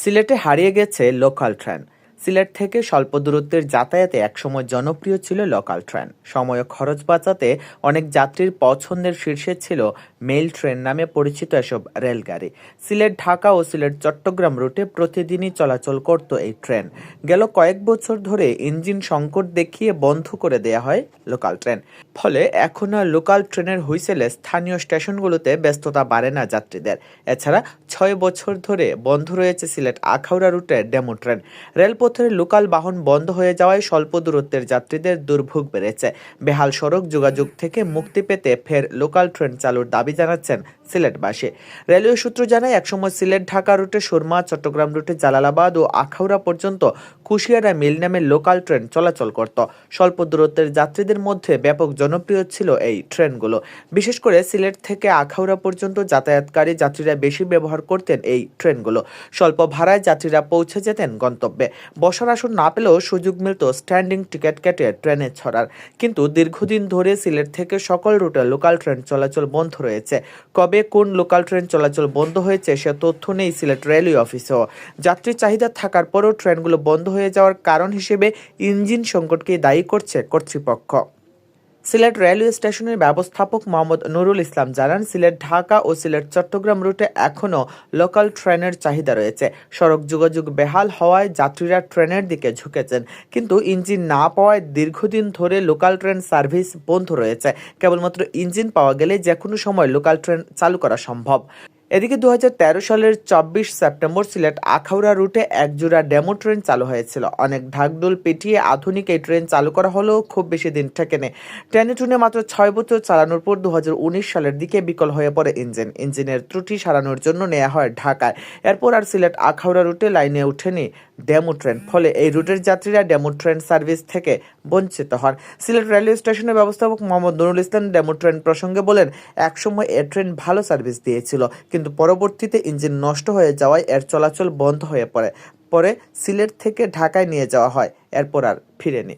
সিলেটে হারিয়ে গেছে লোকাল ট্রেন। সিলেট থেকে স্বল্প দূরত্বের যাতায়াতে একসময় জনপ্রিয় ছিল লোকাল ট্রেন সময় খরচ বাঁচাতে অনেক যাত্রীর পছন্দের শীর্ষে ছিল মেইল ট্রেন নামে পরিচিত এসব রেলগাড়ি। সিলেট, ঢাকা ও সিলেট, চট্টগ্রাম রুটে প্রতিদিনই চলাচল করত এই ট্রেন গেল কয়েক বছর ধরে ইঞ্জিন সংকট দেখিয়ে বন্ধ করে দেয়া হয় লোকাল ট্রেন ফলে এখন আর লোকাল ট্রেনের হুইসেলে স্থানীয় স্টেশনগুলোতে ব্যস্ততা বাড়ে না যাত্রীদের। এছাড়া ছয় বছর ধরে বন্ধ রয়েছে সিলেট আখাউড়া রুটের ডেমো ট্রেন রেলপথের লোকাল বাহন বন্ধ হয়ে যাওয়ায় স্বল্প দূরত্বের যাত্রীদের দুর্ভোগ বেড়েছে। বেহাল সড়ক যোগাযোগ থেকে মুক্তি পেতে ফের লোকাল ট্রেন চালুর দাবি জানাচ্ছেন সিলেটবাসী রেলওয়ে সূত্র জানায়, একসময় সিলেট ঢাকা রুটে সুরমা, চট্টগ্রাম রুটে জালালাবাদ ও আখাউড়া পর্যন্ত কুশিয়ারা মিল নামে লোকাল ট্রেন চলাচল করত। স্বল্প দূরত্বের যাত্রীদের মধ্যে ব্যাপক জনপ্রিয় ছিল এই ট্রেনগুলো। বিশেষ করে সিলেট থেকে আখাউড়া পর্যন্ত যাতায়াতকারী যাত্রীরা বেশি ব্যবহার করতেন এই ট্রেনগুলো। স্বল্প ভাড়ায় যাত্রীরা পৌঁছে যেতেন গন্তব্যে। বসার আসন না পেলেও সুযোগ মিলত স্ট্যান্ডিং টিকিট কেটে ট্রেনে ছড়ার। কিন্তু দীর্ঘদিন ধরে সিলেট থেকে সকল রুটে লোকাল ট্রেন চলাচল বন্ধ রয়েছে। কবে কোন লোকাল ট্রেন চলাচল বন্ধ হয়েছে সে তথ্য নেই সিলেট রেলওয়ে অফিসেও। যাত্রী চাহিদা থাকার পরও ট্রেনগুলো বন্ধ হয়ে যাওয়ার কারণ হিসেবে ইঞ্জিন সংকটকে দায়ী করছে কর্তৃপক্ষ। সিলেট রেলওয়ে স্টেশনের ব্যবস্থাপক মোহাম্মদ নুরুল ইসলাম জানান, সিলেট, ঢাকা ও সিলেট চট্টগ্রাম রুটে এখনও লোকাল ট্রেনের চাহিদা রয়েছে। সড়ক যোগাযোগ বেহাল হওয়ায় যাত্রীরা ট্রেনের দিকে ঝুঁকেছেন, কিন্তু ইঞ্জিন না পাওয়ায় দীর্ঘদিন ধরে লোকাল ট্রেন সার্ভিস বন্ধ রয়েছে। কেবলমাত্র ইঞ্জিন পাওয়া গেলে যে কোনো সময় লোকাল ট্রেন চালু করা সম্ভব। এদিকে দু হাজার তেরো সালের চব্বিশ সেপ্টেম্বর সিলেট আখাউড়া রুটে একজোড়া ডেমো ট্রেন চালু হয়েছিল। অনেক ঢাকডোল পেটিয়ে আধুনিক এই ট্রেন চালু করা হলেও খুব বেশি দিন ঠেকেনি। ট্রেনে ট্রেনে মাত্র ছয় বছর চালানোর পর দু হাজার উনিশ সালের দিকে বিকল হয়ে পড়ে ইঞ্জিন। ইঞ্জিনের ত্রুটি সারানোর জন্য নেওয়া হয় ঢাকায়। এরপর আর সিলেট আখাউড়া রুটে লাইনে ওঠেনি ডেমো ট্রেন। ফলে এই রুটের যাত্রীরা ডেমো ট্রেন সার্ভিস থেকে বঞ্চিত হন। সিলেট রেলওয়ে স্টেশনের ব্যবস্থাপক মোহাম্মদ নুরুল ইসলাম ডেমো ট্রেন প্রসঙ্গে বলেন একসময় এ ট্রেন ভালো সার্ভিস দিয়েছিল, কিন্তু পরবর্তীতে ইঞ্জিন নষ্ট হয়ে যাওয়ায় এর চলাচল বন্ধ হয়ে পড়ে। পরে সিলেট থেকে ঢাকায় নিয়ে যাওয়া হয়, এরপর আর ফিরেনি।